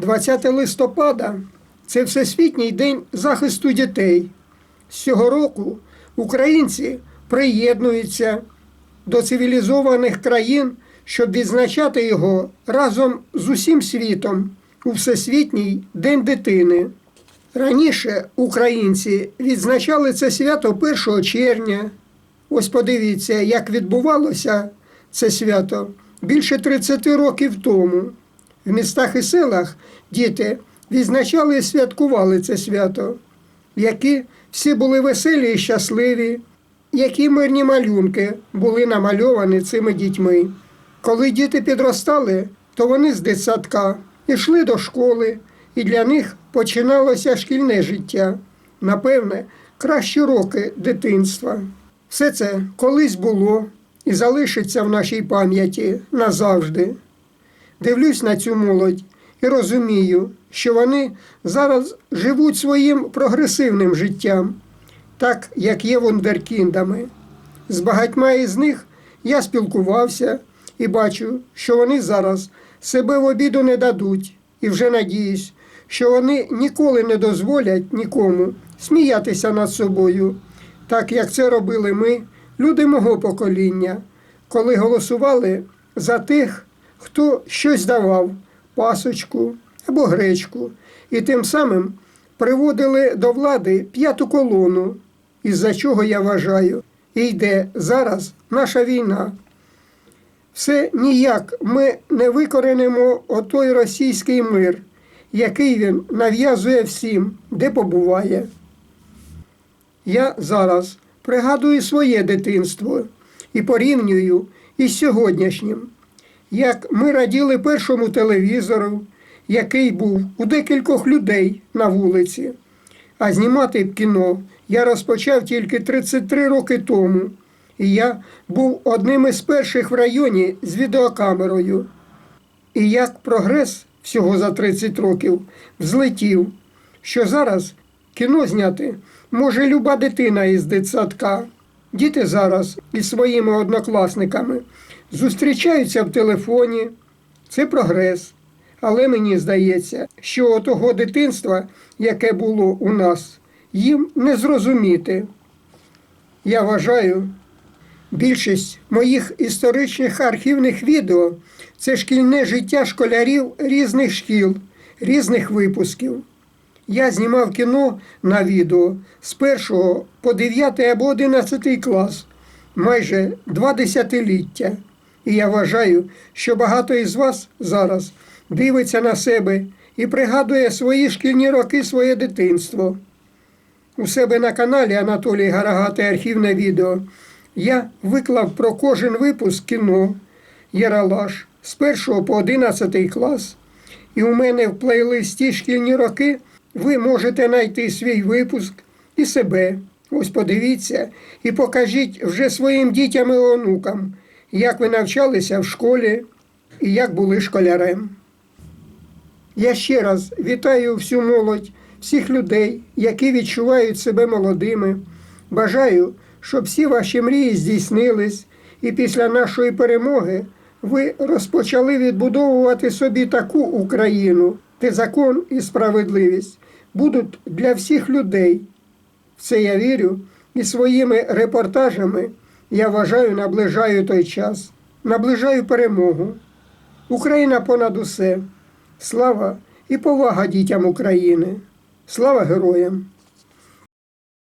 20 листопада це Всесвітній день захисту дітей. З цього року українці приєднуються до цивілізованих країн, щоб відзначати його разом з усім світом у Всесвітній день дитини. Раніше українці відзначали це свято 1 червня. Ось подивіться, як відбувалося це свято більше 30 років тому. В містах і селах діти відзначали і святкували це свято, які всі були веселі і щасливі, які мирні малюнки були намальовані цими дітьми. Коли діти підростали, то вони з дитсадка йшли до школи, і для них починалося шкільне життя, напевне, кращі роки дитинства. Все це колись було і залишиться в нашій пам'яті назавжди. Дивлюсь на цю молодь і розумію, що вони зараз живуть своїм прогресивним життям, так як є вундеркіндами. З багатьма із них я спілкувався і бачу, що вони зараз себе в обіду не дадуть, і вже надіюсь, що вони ніколи не дозволять нікому сміятися над собою, так як це робили ми, люди мого покоління, коли голосували за тих, хто щось давав пасочку або гречку, і тим самим приводили до влади п'яту колону, із-за чого я вважаю, і йде зараз наша війна. Все ніяк ми не викоренимо отой російський мир, який він нав'язує всім, де побуває. Я зараз пригадую своє дитинство і порівнюю із сьогоднішнім, як ми раділи першому телевізору, який був у декількох людей на вулиці. А знімати кіно я розпочав тільки 33 роки тому, і я був одним із перших в районі з відеокамерою. І як прогрес всього за 30 років взлетів, що зараз кіно зняти може люба дитина із дитсадка. Діти зараз із своїми однокласниками зустрічаються в телефоні. Це прогрес. Але мені здається, що отого дитинства, яке було у нас, їм не зрозуміти. Я вважаю, більшість моїх історичних архівних відео це шкільне життя школярів різних шкіл, різних випусків. Я знімав кіно на відео з 1 по 9 або 11 клас, майже два десятиліття. І я вважаю, що багато із вас зараз дивиться на себе і пригадує свої шкільні роки, своє дитинство. У себе на каналі Анатолій Гарагати архівне відео я виклав про кожен випуск кіно Єралаш з 1 по 11 клас. І у мене в плейлисті шкільні роки ви можете знайти свій випуск і себе. Ось подивіться і покажіть вже своїм дітям і онукам, як ви навчалися в школі і як були школярем. Я ще раз вітаю всю молодь, всіх людей, які відчувають себе молодими. Бажаю, щоб всі ваші мрії здійснились, і після нашої перемоги ви розпочали відбудовувати собі таку Україну, де закон і справедливість будуть для всіх людей. В це я вірю, і своїми репортажами я вважаю, наближаю той час, наближаю перемогу. Україна понад усе. Слава і повага дітям України. Слава героям!